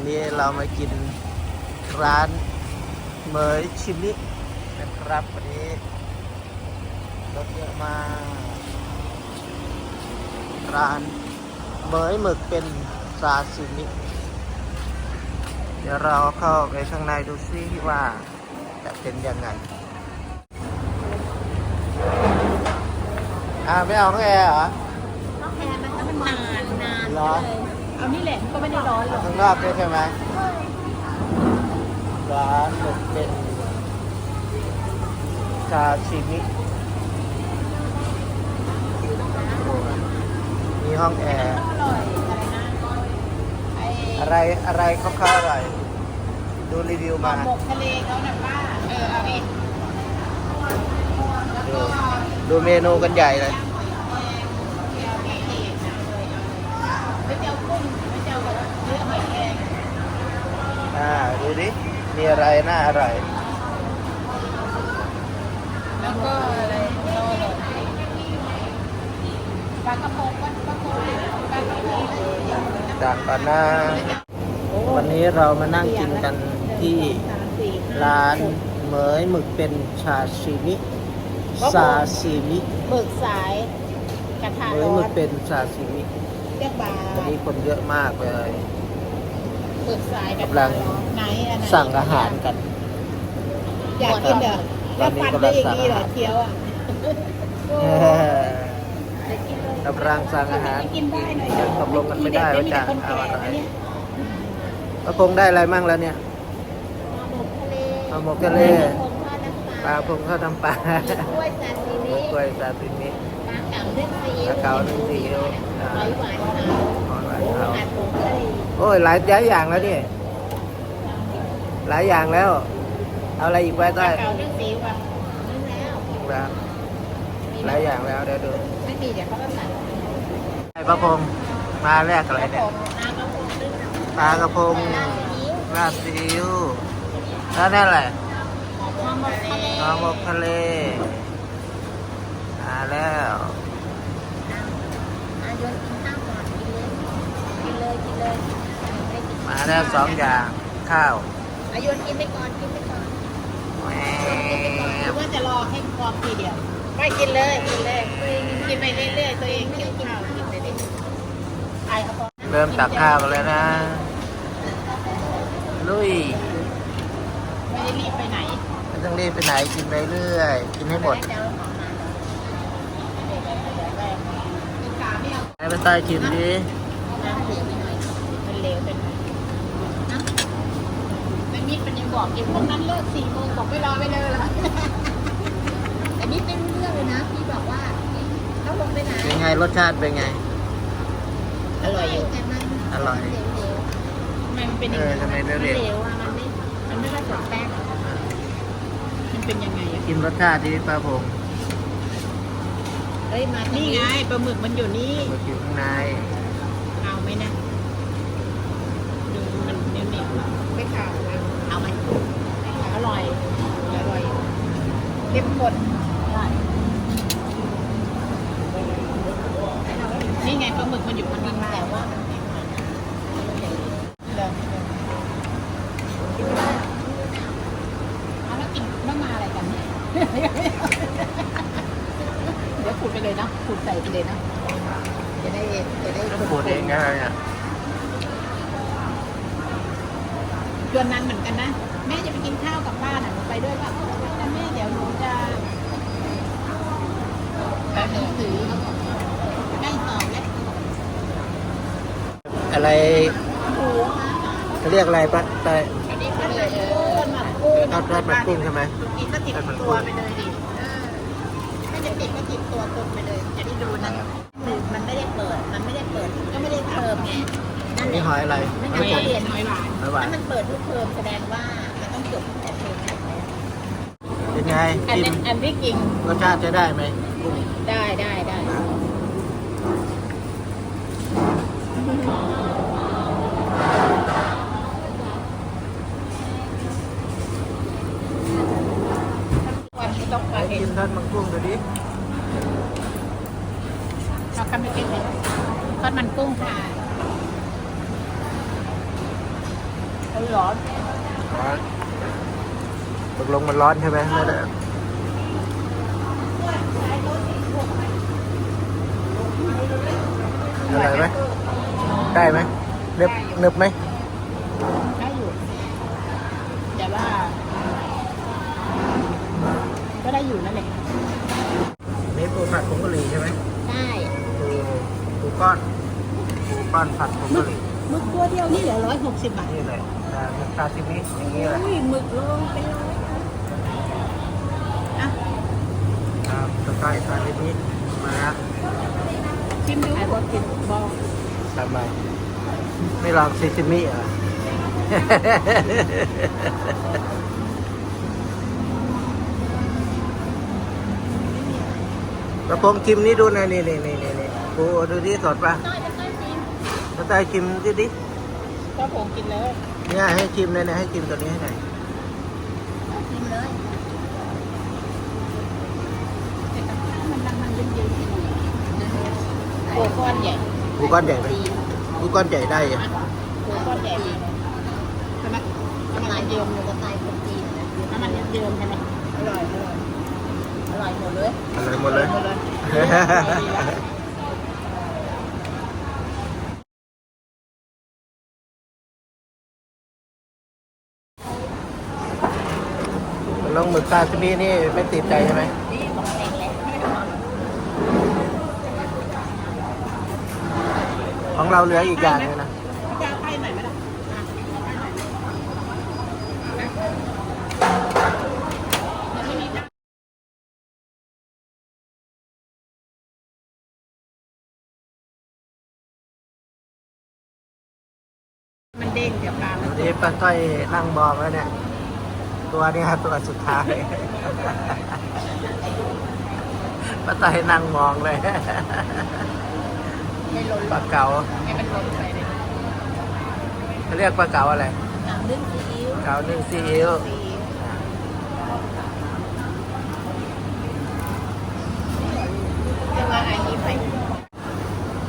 วันนี้เรามากินร้านเหมยชิมินะครับวันนี้รถเยอะมากร้านเหมยหมึกเป็นซาซิมิเดี๋ยวเราเข้าไปข้างในดูซิว่าจะเป็นยังไงอ่าไม่เอาข้างแอร์เหรอ ต้องแพ้ไหมถ้ามันนานนานร้อน เอานี่แหละก็ไม่ได้ร้อนหรอกข้างนอกด้วยใช่ไหมร้านหมึกเป็นซาชิมิมีห้องแอร์ อร่อยอะไรนะไออะไรอะไรเขาเข้าอร่อย ดูรีวิวหมมากทะเลเขาน่ะป้าเออเอาดิดูดูเมนูกันใหญ่เลย ไม่เจ้ากุ้งไม่เจ้าเนื้ อหอยแครงอ่าดูดิ มีอะไรน่าอร่อย แล้วก็อะไรโลโลปลากระพงปลากระพงปลากระพงจากก่อนหน้าวันนี้เรามานั่งกินกันที่ร้านเหมยหมึกเป็นชาชิมิซาซิมิหมึกสายกระทะเหมยร้อหมึนกเป็นชาซิมิ เรียกบาวันนี้คนเยอะมากเลยหมึกสายกระกำลัทะงร้อนไหนอันไหนสั่งอาหารกัน อยากกินเหรอตแล้อวนนี้ฟันกำลัได้งอย่างนี้เหรอสั่งอาหารเคี้ยวอะกำลังสั่งอาหารกินได้หน่อยยังตกลงกันไม่ได้ว่าจะคนเอาแก่อะไรนะเนี่ยพระพงษ์ได้อะไรมั่งแล้วเนี่ยหมกทะเลปลาหมกทะเลคงทอดน้ำปลาปลาพงข้าวน้ำปลา กล้วยซาซิมิ กล้วยซาซิมิปลาเก๋านึ่งซีอิ๊วปลาเก๋านึ่งซีอิ๊วอ่าหอยหวานขาวหอยหวานหมูขาวอัดผงกะหรี่โอ้ยหลายหลายอย่างแล้วนี่หลายอย่างแล้ว เอาอะไรอีกไว้ปลาได้เก๋านึ่งซีอิ๊วแบบนึ่งแล้วครับหลายอย่างแล้วเดี๋ยวดูไม่มีเดี๋ยวเขาก็ใส่ไอ้พระพงษ์มาแรกอะไรเนี่ยน้ำกระพงนึ่งปลากระพงราดซีอิ๊วแล้วนั่นแหละน้ำหมกทะเลน้องบกทะเล มาแล้วอายุกินข้าวก่อนกินเลยกินเลยกินเลยไม่กินมาแล้วสองอย่างข้าวอายุกินไปก่อนกินไปก่อนแหมหรือว่าจะรอให้พร้อมทีเดียวไม่กินเลยกินเลยกินไปเรื่อยๆตัวเองกินข้าวกินไปเรื่อยๆไอเขาพอเริ่มตักข้าวกันแล้วนะลุยไม่ได้รีบไปไหนไม่ต้องรีบไปไหนกินไปเรื่อย กินให้หมด จะเอาของมากินขา ไม่เอาให้ไปใต้ชิมดิน้ำเปหน่อยมันเลวเป็นนะเป็นมิดเป็นยังบอกกินพวกนั้นเลิกสี่โมงบอกไม่รอไม่เลยเหรอแต่มิดไม่รู้เรื่องเลยนะพี่บอกว่าเขาลงไปไหนเป็นไงรสชาติเป็นไง อร่อยอยู่แต่มันอร่อยเหลวๆมันเป็นยังเอไงอทำไมเหลวๆนเลวอะมันไม่มันไม่ได้ผสมแป้งมันเป็นยังไงกินรสชาติที่ป้าพงษ์ เฮ้ยมานี่ไงปลาหมึกมันอยู่นี่มากินข้างในเอาไหมนะดูมันเหนียวเหนียวๆไม่ขาวนะเอาไหมอร่อยอร่อยเข้มข้นนี่ไงปลาหมึกมันอยู่ข้างในแต่ว่ามันแข็งกว่านะเดินเดินเอาแล้วกินแล้วมาอะไรกันเนี่ยเดี๋ยวขูดไปเลยนะขูดใส่ไปเลยนะจะได้จะได้ต้องพูดเองนะเนี่ยชวนนั้นเหมือนกันนะ แม่จะไปกินข้าวกับป้าน่ะหนูไปด้วยป่ะไม่นะแม่เดี๋ยวหนูจะแป๊บหนังสือใกล้สอบแล้วอะไรโอ้โหเขาเรียกอะไรปะแต่อันนี้ก็เลยเออหมักกุ้งทอดทอดมันกุ้งใช่ไหมกินก็ติดตัวไปเลยดิเออถ้าจะ ติดก็ติดตัวตุนไปเลย จะได้ดูนะคือมันไม่ได้เปิด มันไม่ได้เปิด ก็ไม่ได้เติมไงนั่นแหนี่ละหอยอะไรนั่นหอยไงขมเรียนหอยหวานหอยหวานถ้ามันเปิดทุกเทอมแสดงว่ามันต้องจบตั้งแต่เทอมแรกแล้วเป็นไงอันกินี้นอันที่จริงรสชาติจะได้ไหมกุ้งได้ได้ได้ วันนี้ต้องไปมาเห็กินนทอดมันกุ้งดูดิเรากำลังกินเลยทอดมันกุ้งค่ะมันร้อนร้อนตกลงมันร้อนใช่ไหมไม่ได้อะไรไหมได้ไหมเนึบเนึบไหม ได้อยู่แต่ว่า ก็ได้อยู่นั่นแหละ นี่ปูผัดผงกะหรี่ใช่ไหม ใช่ ปูปู ก้อนปูก้อนผัดผงกะหรี่หมึกตัวเดียวนี่เหลือร้อยหกสิบบาทนี่เลยอ่าหมึกซาซิมิอย่างนี้แหละอุ้ยหมึกโลเป็นร้อยอะครับสไตล์ซาซิมิมาแล้วชิมดูไอ้บอกกินบอกทำไมไม่ลองซาซิมิเหรอะกระพงกิมนี่ดูนะนี่นี่นี่นี่ นี่ปูดูที่สดปะต้อยจะต้อยชิมสไตล์กิมดิดิก็ผมกินเลยเนี่ยให้ชิมเลยนะให้ชิมตัวนี้ให้หน่อยชิมเลยมันมันมันเย็นๆโอ้ก้อนใหญ่ปูก้อนใหญ่ไหมปูก้อนใหญ่ได้อะโอ้ก้อนใหญ่ใช่ไหมน้ำมันเยิ้มอยู่กับไตคนจีนน้ำมันเยิ้มใช่ไหมอร่อยอร่อยอร่อยหมดเลยอะไรหมดเลยหมดเลย ลองหมึกซาซิมินี่ไม่ติดใจใช่ไหมนี่บอกเองเลยของเราเหลืออีกอย่างนึงนะจะเอาไข่หน่อยไหมล่ะไม่มีน้ำมันเด้งเดี๋ยวปลามันนี่ป้าต้อยนั่งมองแล้วเนี่ย ตัวเนี้ตัวสุดท้ายป้าต้อยนั่งมองเลยไม่ล้นปลาเก๋าให้มันล้นไปเลยเขาเรียกปลาเก๋าอะไรนึ่งซีอิ๊วเก๋านึ่งซีอิ๊วซีอิ๊วเป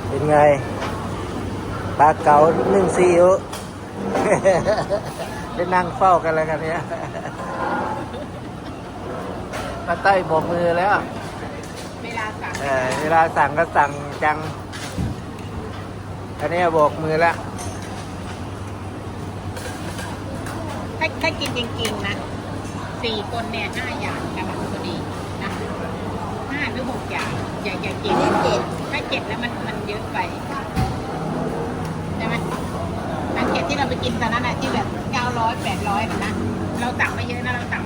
เป็นไงปลาเก๋านึ่งซีอิ๊ว ได้นั่งเฝ้ากันแล้วกันเนี่ยป้าต้อยโบกมือแล้ว เวลาสั่งเออเวลาสั่งก็สั่งจัง อันนี้โบกมือแล้วถ้าถ้ากินจริงๆนะสี่คนเนี่ยห้าอย่างกำลังพอดีนะห้าหรือหกอย่างอย่าอย่าเจ็ดเจ็ดถ้าเจ็ดแล้วมันมันเยอะไปใช่ไหมสังเกตที่เรา ไปกินตอนนั้นอะที่แบบเก้าร้อยแปดร้อยนะเราสั่งไม่เยอะนะเราสั่ง